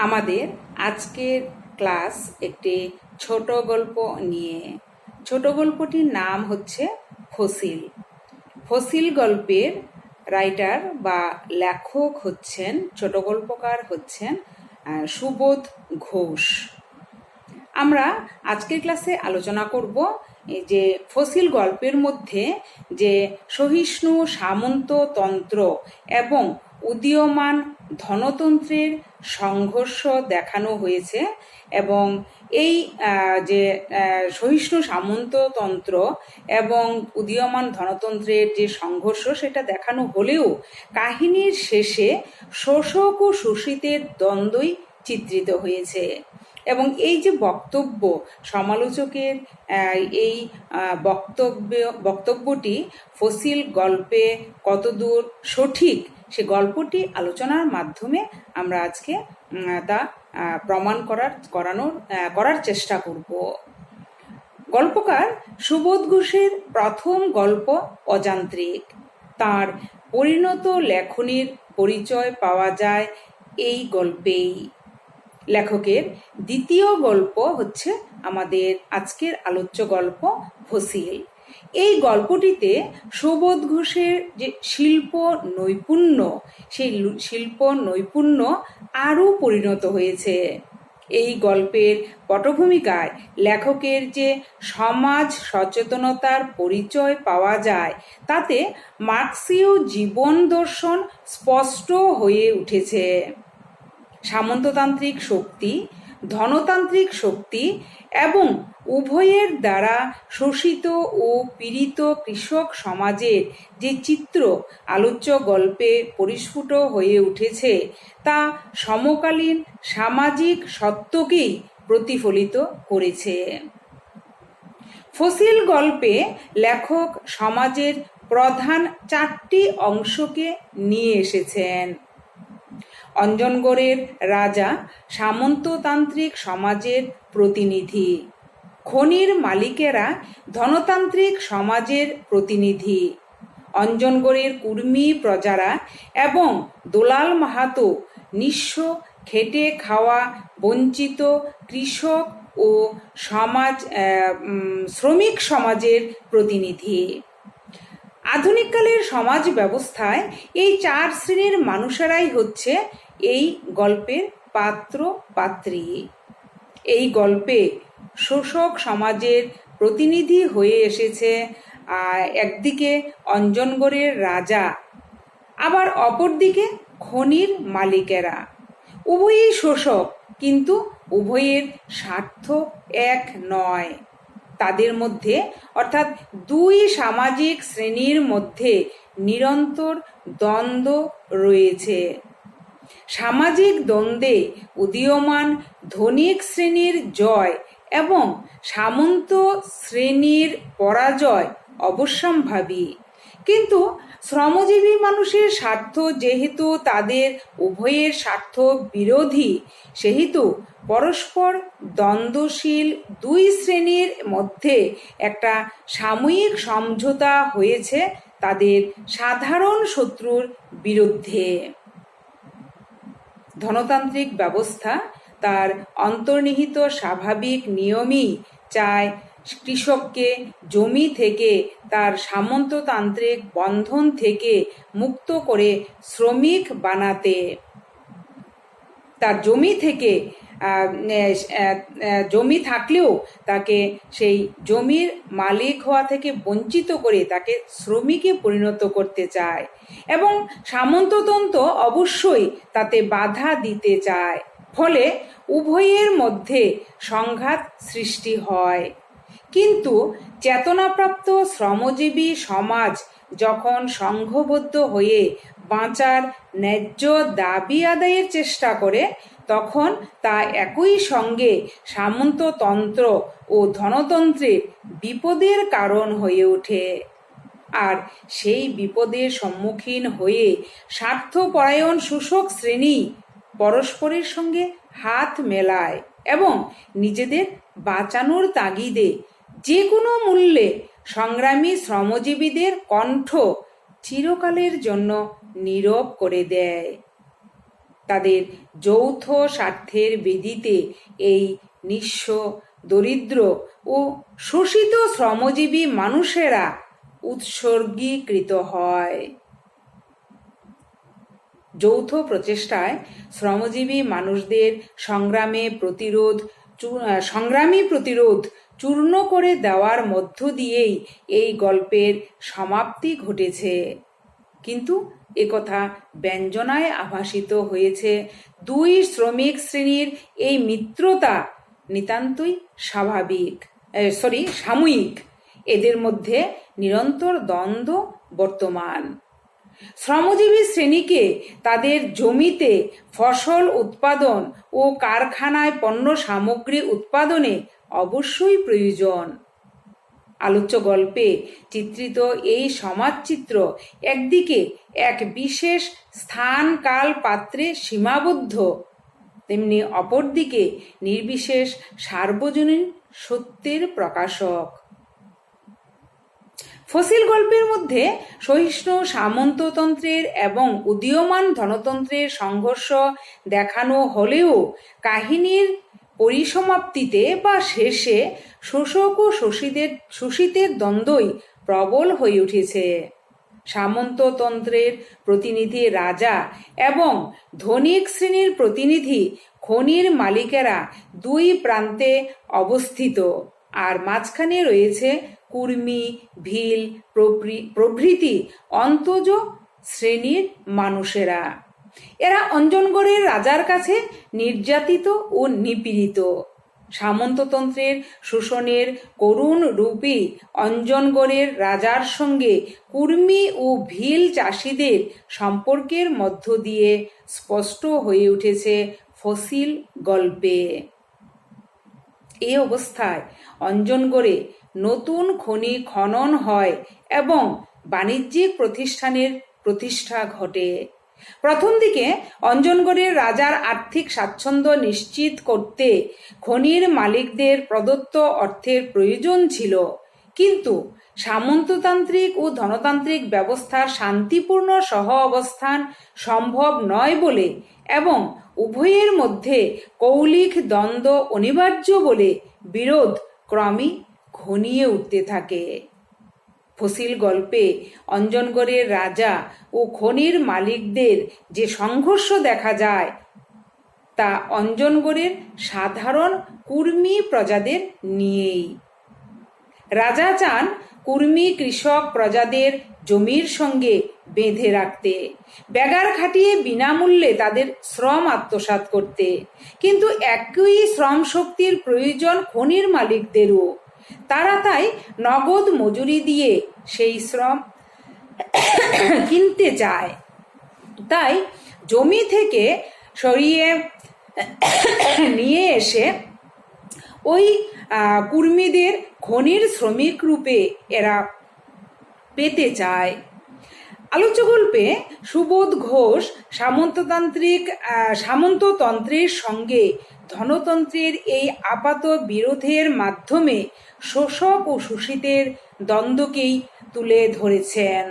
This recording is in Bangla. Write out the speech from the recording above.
আমাদের আজকের ক্লাস একটি ছোট গল্প নিয়ে। ছোট গল্পটির নাম হচ্ছে ফসিল। ফসিল গল্পের রাইটার বা লেখক হচ্ছেন, ছোট গল্পকার হচ্ছেন সুবোধ ঘোষ। আমরা আজকের ক্লাসে আলোচনা করব যে ফসিল গল্পের মধ্যে যে সহিষ্ণু সামন্ত তন্ত্র এবং উদীয়মান ধনতন্ত্রের সংঘর্ষ দেখানো হয়েছে এবং এই যে সহিষ্ণু সামন্ততন্ত্র এবং উদীয়মান ধনতন্ত্রের যে সংঘর্ষ সেটা দেখানো হলেও কাহিনীর শেষে শোষক ও শোষিতের দ্বন্দ্বই চিত্রিত হয়েছে। এবং এই যে বক্তব্য, সমালোচকের এই বক্তব্য, বক্তব্যটি ফসিল গল্পে কতদূর সঠিক সে গল্পটি আলোচনার মাধ্যমে আমরা আজকে তা প্রমাণ করার, করানোর করার চেষ্টা করব। গল্পকার সুবোধ ঘোষের প্রথম গল্প অযান্ত্রিক। তার পরিণত লেখনীর পরিচয় পাওয়া যায় এই গল্পেই। লেখকের দ্বিতীয় গল্প হচ্ছে আমাদের আজকের আলোচ্য গল্প ফসিল। এই গল্পটিতে সুবোধ ঘোষের যে শিল্প নৈপুণ্য, সেই শিল্প নৈপুণ্য আরও পরিণত হয়েছে। এই গল্পের পটভূমিকায় লেখকের যে সমাজ সচেতনতার পরিচয় পাওয়া যায়, তাতে মার্ক্সীয় জীবন দর্শন স্পষ্ট হয়ে উঠেছে। সামন্ততান্ত্রিক শক্তি, ধনতান্ত্রিক শক্তি এবং উভয়ের দ্বারা শোষিত ও পীড়িত কৃষক সমাজের যে চিত্র আলোচ্য গল্পে পরিস্ফুট হয়ে উঠেছে, তা সমকালীন সামাজিক সত্যকেই প্রতিফলিত করেছে। ফসিল গল্পে লেখক সমাজের প্রধান চারটি অংশকে নিয়ে এসেছেন। অঞ্জনগড়ের রাজা সামন্ততান্ত্রিক সমাজের প্রতিনিধি। খনির মালিকেরা ধনতান্ত্রিক সমাজের প্রতিনিধি। অঞ্জনগড়ের কুর্মী প্রজারা এবং দোলাল মাহাতো নিঃস্ব খেটে খাওয়া বঞ্চিত কৃষক ও সমাজ শ্রমিক সমাজের প্রতিনিধি। আধুনিককালের সমাজ ব্যবস্থায় এই চার শ্রেণির মানুষেরাই হচ্ছে এই গল্পের পাত্র পাত্রী। এই গল্পে শোষক সমাজের প্রতিনিধি হয়ে এসেছে একদিকে অঞ্জনগড়ের রাজা, আবার অপরদিকে খনির মালিকেরা। উভয়ই শোষক, কিন্তু উভয়ের স্বার্থ এক নয়। তাদের মধ্যে, অর্থাৎ দুই সামাজিক শ্রেণির মধ্যে নিরন্তর দ্বন্দ্ব রয়েছে। সামাজিক দ্বন্দ্বে উদীয়মান ধনিক শ্রেণির জয় এবং সামন্ত শ্রেণির পরাজয় অবশ্যম্ভাবী। কিন্তু শ্রমজীবী মানুষের স্বার্থ যেহেতু তাদের উভয়ের স্বার্থ বিরোধী, সেহেতু পরস্পর দ্বন্দ্বশীল দুই শ্রেণির মধ্যে একটা সাময়িক সমঝোতা হয়েছে তাদের সাধারণ শত্রুর বিরুদ্ধে। ধনতান্ত্রিক ব্যবস্থা তার অন্তর্নিহিত স্বাভাবিক নিয়মই চায় কৃষককে জমি থেকে তার সামন্ততান্ত্রিক বন্ধন থেকে মুক্ত করে শ্রমিক বানাতে। তার জমি থেকে জমি থাকলেও তাকে সেই জমির মালিক হওয়া থেকে বঞ্চিত করে তাকে শ্রমিকে পরিণত করতে চায় এবং সামন্ততন্ত্র অবশ্যই তাতে বাধা দিতে চায়। ফলে উভয়ের মধ্যে সংঘাত সৃষ্টি হয়। কিন্তু চেতনাপ্রাপ্ত শ্রমজীবী সমাজ যখন সংঘবদ্ধ হয়ে বাঁচার ন্যায্য দাবি আদায়ের চেষ্টা করে, তখন তা একই সঙ্গে সামন্ততন্ত্র ও ধনতন্ত্রের বিপদের কারণ হয়ে ওঠে। আর সেই বিপদের সম্মুখীন হয়ে স্বার্থপরায়ণ শোষক শ্রেণি পরস্পরের সঙ্গে হাত মেলায় এবং নিজেদের বাঁচানোর তাগিদে যে কোনো মূল্যে সংগ্রামী শ্রমজীবীদের কণ্ঠ চিরকালের জন্য নীরব করে দেয়। তাদের যৌথ স্বার্থের বেদিতে এই নিঃস্ব, দরিদ্র ও শোষিত শ্রমজীবী মানুষেরা উৎসর্গীকৃত হয়। যৌথ প্রচেষ্টায় শ্রমজীবী মানুষদের সংগ্রামে প্রতিরোধ সংগ্রামী প্রতিরোধ চূর্ণ করে দেওয়ার মধ্য দিয়েই এই গল্পের সমাপ্তি ঘটেছে। কিন্তু একথা ব্যঞ্জনায় আভাসিত হয়েছে। দুই শ্রমিক শ্রেণির এই মিত্রতা নিতান্তই স্বাভাবিক সরি সাময়িক। এদের মধ্যে নিরন্তর দ্বন্দ্ব বর্তমান। শ্রমজীবী শ্রেণীকে তাদের জমিতে ফসল উৎপাদন ও কারখানায় পণ্য সামগ্রী উৎপাদনে অবশ্যই প্রয়োজন। আলোচ্য গল্পে চিত্রিত এই সমাজচিত্র একদিকে এক বিশেষ স্থান কাল পাত্রে সীমাবদ্ধ, তেমনি অপরদিকে নির্বিশেষ সার্বজনীন সত্যের প্রকাশক। ফসিল গল্পের মধ্যে সহিষ্ণু সামন্ততন্ত্রের এবং উদীয়মান ধনতন্ত্রের সংঘর্ষ দেখানো হলেও কাহিনীর পরিসমাপ্তিতে বা শেষে শোষক ও শোষিতের শোষিতের দ্বন্দ্বই প্রবল হয়ে উঠেছে। সামন্ততন্ত্রের প্রতিনিধি রাজা এবং ধনিক শ্রেণির প্রতিনিধি খনির মালিকেরা দুই প্রান্তে অবস্থিত। আর মাঝখানে রয়েছে কুর্মি, ভিল প্রভৃ- প্রভৃতি অন্তজ শ্রেণির মানুষেরা। এরা অঞ্জনগড়ের রাজার কাছে নির্যাতিত ও নিপীড়িত। সামন্ততন্ত্রের শোষণের করুণ রূপী অঞ্জনগড়ের রাজার সঙ্গে কুর্মি ও ভিল চাষিদের সম্পর্কের মধ্য দিয়ে স্পষ্ট হয়ে উঠেছে ফসিল গল্পে। এ অবস্থায় অঞ্জনগড়ে নতুন খনি খনন হয় এবং বাণিজ্যিক প্রতিষ্ঠানের প্রতিষ্ঠা ঘটে। প্রথম দিকে অঞ্জনগড়ের রাজার আর্থিক স্বাচ্ছন্দ্য নিশ্চিত করতে খনির মালিকদের প্রদত্ত অর্থের প্রয়োজন ছিল। কিন্তু সামন্ততান্ত্রিক ও ধনতান্ত্রিক ব্যবস্থার শান্তিপূর্ণ সহ অবস্থান সম্ভব নয় বলে এবং উভয়ের মধ্যে কৌলিক দ্বন্দ্ব অনিবার্য বলে বিরোধ ক্রমই ঘনিয়ে উঠতে থাকে। ফসিল গল্পে অঞ্জনগড়ের রাজা ও খনির মালিকদের যে সংঘর্ষ দেখা যায়, তা অঞ্জনগড়ের সাধারণ কুর্মী প্রজাদের নিয়েই। রাজা চান কুর্মী কৃষক প্রজাদের জমির সঙ্গে বেঁধে রাখতে ব্যাগার খাটিয়ে বিনামূল্যে তাদের শ্রম আত্মসাৎ করতে। কিন্তু একই শ্রম শক্তির প্রয়োজন খনির মালিকদেরও। তারা তাই নগদ মজুরি দিয়ে সেই শ্রম কিনতে চায় তাই জমি থেকে সরিয়ে নিয়ে এসে ওই কুর্মীদের খনির শ্রমিক রূপে এরা পেতে চায়। আলোচ্য গল্পে সুবোধ ঘোষ সামন্ততান্ত্রিক সামন্ততন্ত্রের সঙ্গে ধনতন্ত্রের এই আপাত বিরোধের মাধ্যমে শোষক ও শোষিতের দ্বন্দ্বকেই তুলে ধরেছেন।